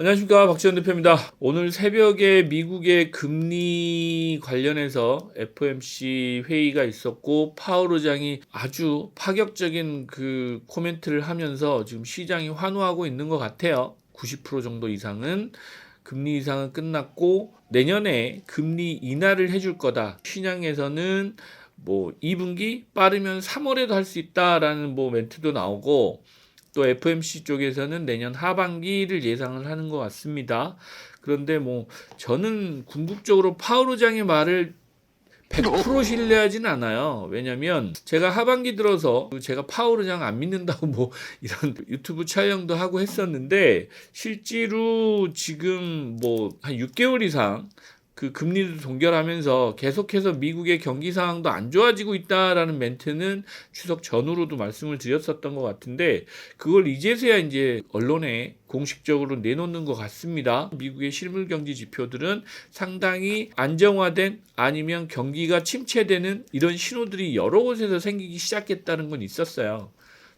안녕하십니까 박지원 대표입니다. 오늘 새벽에 미국의 금리 관련해서 FOMC 회의가 있었고 파월 의장이 아주 파격적인 그 코멘트를 하면서 지금 시장이 환호하고 있는 것 같아요. 90% 정도 이상은 금리 이상은 끝났고 내년에 금리 인하를 해줄 거다. 시장에서는 뭐 2분기 빠르면 3월에도 할 수 있다라는 뭐 멘트도 나오고 또 FMC 쪽에서는 내년 하반기를 예상을 하는 것 같습니다. 그런데 뭐 저는 궁극적으로 파울 의장의 말을 100% 신뢰하진 않아요. 왜냐면 제가 하반기 들어서 제가 파울 의장 안 믿는다고 뭐 이런 유튜브 촬영도 하고 했었는데 실제로 지금 뭐 한 6개월 이상 그 금리를 동결하면서 계속해서 미국의 경기 상황도 안 좋아지고 있다라는 멘트는 추석 전후로도 말씀을 드렸었던 것 같은데 그걸 이제서야 이제 언론에 공식적으로 내놓는 것 같습니다. 미국의 실물 경제 지표들은 상당히 안정화된 아니면 경기가 침체되는 이런 신호들이 여러 곳에서 생기기 시작했다는 건 있었어요.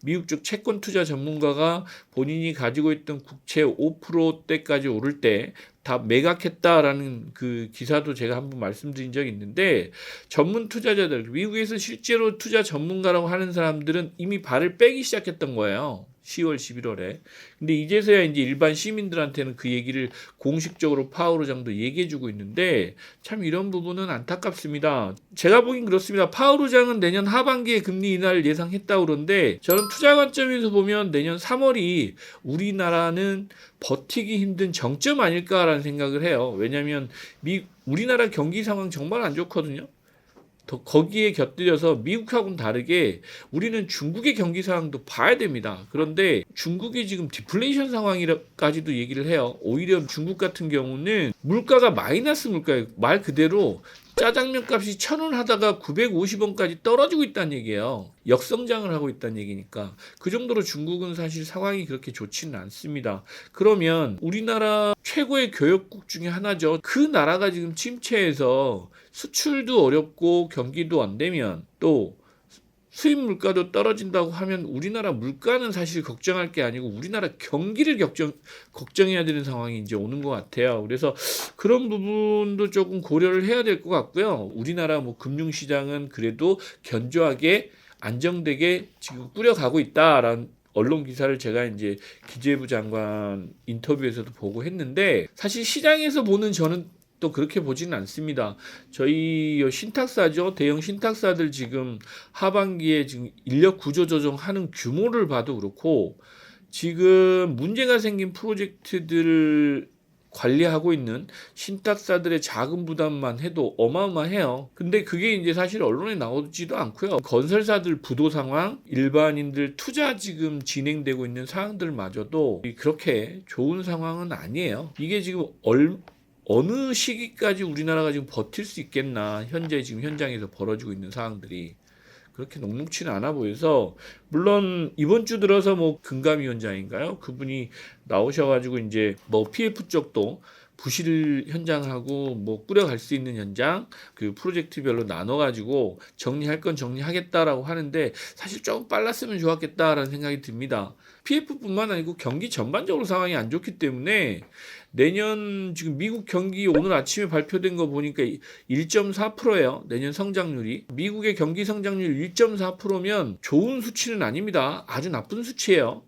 미국 쪽 채권 투자 전문가가 본인이 가지고 있던 국채 5%대까지 오를 때 다 매각했다라는 그 기사도 제가 한번 말씀드린 적이 있는데 전문 투자자들 미국에서 실제로 투자 전문가라고 하는 사람들은 이미 발을 빼기 시작했던 거예요. 10월, 11월에. 근데 이제서야 이제 일반 시민들한테는 그 얘기를 공식적으로 파월 의장도 얘기해주고 있는데 참 이런 부분은 안타깝습니다. 제가 보긴 그렇습니다. 파월 의장은 내년 하반기에 금리 인하를 예상했다 그러는데 저는 투자 관점에서 보면 내년 3월이 우리나라는 버티기 힘든 정점 아닐까라는 생각을 해요. 왜냐하면 미 우리나라 경기 상황 정말 안 좋거든요. 더 거기에 곁들여서 미국하고는 다르게 우리는 중국의 경기 상황도 봐야 됩니다. 그런데 중국이 지금 디플레이션 상황이라까지도 얘기를 해요. 오히려 중국 같은 경우는 물가가 마이너스 물가예요. 말 그대로 짜장면 값이 천 원 하다가 950원까지 떨어지고 있다는 얘기예요. 역성장을 하고 있다는 얘기니까 그 정도로 중국은 사실 상황이 그렇게 좋지는 않습니다. 그러면 우리나라 최고의 교역국 중에 하나죠. 그 나라가 지금 침체해서 수출도 어렵고 경기도 안 되면 또 수입 물가도 떨어진다고 하면 우리나라 물가는 사실 걱정할 게 아니고 우리나라 경기를 걱정, 걱정해야 되는 상황이 이제 오는 것 같아요. 그래서 그런 부분도 조금 고려를 해야 될 것 같고요. 우리나라 뭐 금융시장은 그래도 견조하게 안정되게 지금 꾸려가고 있다라는 언론 기사를 제가 이제 기재부 장관 인터뷰에서도 보고 했는데 사실 시장에서 보는 저는 또 그렇게 보지는 않습니다. 저희 신탁사죠. 대형 신탁사들 지금 하반기에 지금 인력 구조 조정하는 규모를 봐도 그렇고 지금 문제가 생긴 프로젝트들을 관리하고 있는 신탁사들의 자금 부담만 해도 어마어마해요. 근데 그게 이제 사실 언론에 나오지도 않고요. 건설사들 부도 상황, 일반인들 투자 지금 진행되고 있는 상황들마저도 그렇게 좋은 상황은 아니에요. 이게 지금 얼, 어느 시기까지 우리나라가 지금 버틸 수 있겠나 현재 지금 현장에서 벌어지고 있는 상황들이 그렇게 녹록치는 않아 보여서 물론 이번 주 들어서 뭐 금감위원장인가요? 그분이 나오셔가지고 이제 뭐 PF 쪽도 부실 현장하고 뭐 꾸려갈 수 있는 현장 그 프로젝트별로 나눠가지고 정리할 건 정리하겠다라고 하는데 사실 조금 빨랐으면 좋았겠다라는 생각이 듭니다. PF뿐만 아니고 경기 전반적으로 상황이 안 좋기 때문에 내년 지금 미국 경기 오늘 아침에 발표된 거 보니까 1.4%예요. 내년 성장률이. 미국의 경기 성장률 1.4%면 좋은 수치는 아닙니다. 아주 나쁜 수치예요.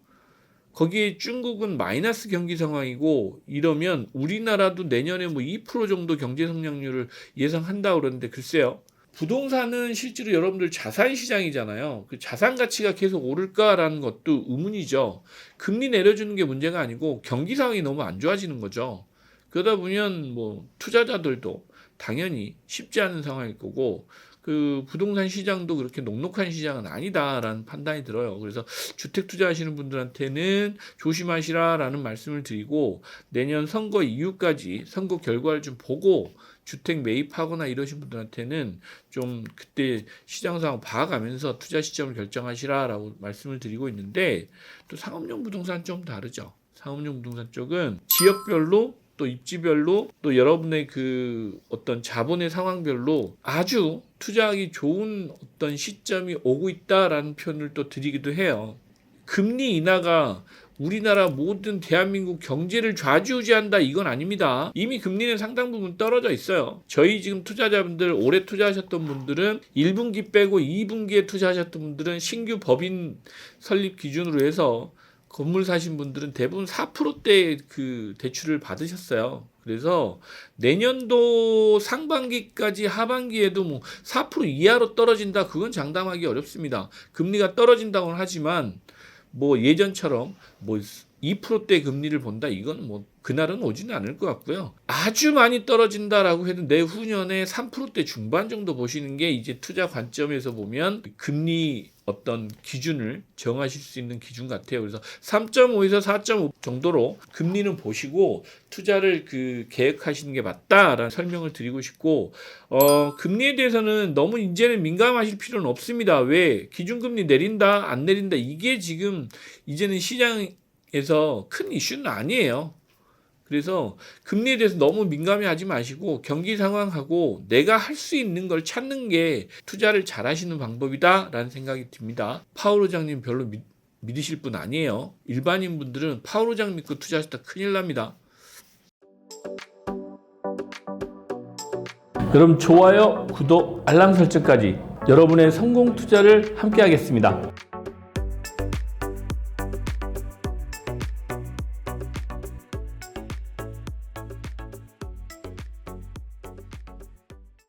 거기에 중국은 마이너스 경기 상황이고 이러면 우리나라도 내년에 뭐 2% 정도 경제 성장률을 예상한다 그러는데 글쎄요. 부동산은 실제로 여러분들 자산 시장이잖아요. 그 자산 가치가 계속 오를까라는 것도 의문이죠. 금리 내려주는 게 문제가 아니고 경기 상황이 너무 안 좋아지는 거죠. 그러다 보면 뭐 투자자들도 당연히 쉽지 않은 상황일 거고 그 부동산 시장도 그렇게 녹록한 시장은 아니다라는 판단이 들어요. 그래서 주택 투자하시는 분들한테는 조심하시라라는 말씀을 드리고 내년 선거 이후까지 선거 결과를 좀 보고 주택 매입하거나 이러신 분들한테는 좀 그때 시장 상황 봐가면서 투자 시점을 결정하시라라고 말씀을 드리고 있는데 또 상업용 부동산 좀 다르죠. 상업용 부동산 쪽은 지역별로 또 입지별로 또 여러분의 그 어떤 자본의 상황별로 아주 투자하기 좋은 어떤 시점이 오고 있다라는 표현을 또 드리기도 해요. 금리 인하가 우리나라 모든 대한민국 경제를 좌지우지한다 이건 아닙니다. 이미 금리는 상당 부분 떨어져 있어요. 저희 지금 투자자분들 올해 투자하셨던 분들은 1분기 빼고 2분기에 투자하셨던 분들은 신규 법인 설립 기준으로 해서 건물 사신 분들은 대부분 4%대 그 대출을 받으셨어요. 그래서 내년도 상반기까지 하반기에도 뭐 4% 이하로 떨어진다 그건 장담하기 어렵습니다. 금리가 떨어진다고는 하지만 뭐 예전처럼 뭐 2%대 금리를 본다 이건 뭐 그날은 오지는 않을 것 같고요. 아주 많이 떨어진다라고 해도 내후년에 3%대 중반 정도 보시는 게 이제 투자 관점에서 보면 금리 어떤 기준을 정하실 수 있는 기준 같아요. 그래서 3.5에서 4.5 정도로 금리는 보시고 투자를 그 계획하시는 게 맞다라는 설명을 드리고 싶고 어 금리에 대해서는 너무 이제는 민감하실 필요는 없습니다. 왜 기준금리 내린다 안 내린다 이게 지금 이제는 시장에서 큰 이슈는 아니에요. 그래서 금리에 대해서 너무 민감해하지 마시고 경기 상황하고 내가 할 수 있는 걸 찾는 게 투자를 잘 하시는 방법이다라는 생각이 듭니다. 파울 회장님 별로 믿, 믿으실 분 아니에요. 일반인 분들은 파울 회장 믿고 투자하셨다 큰일 납니다. 그럼 좋아요, 구독, 알람 설정까지 여러분의 성공 투자를 함께 하겠습니다.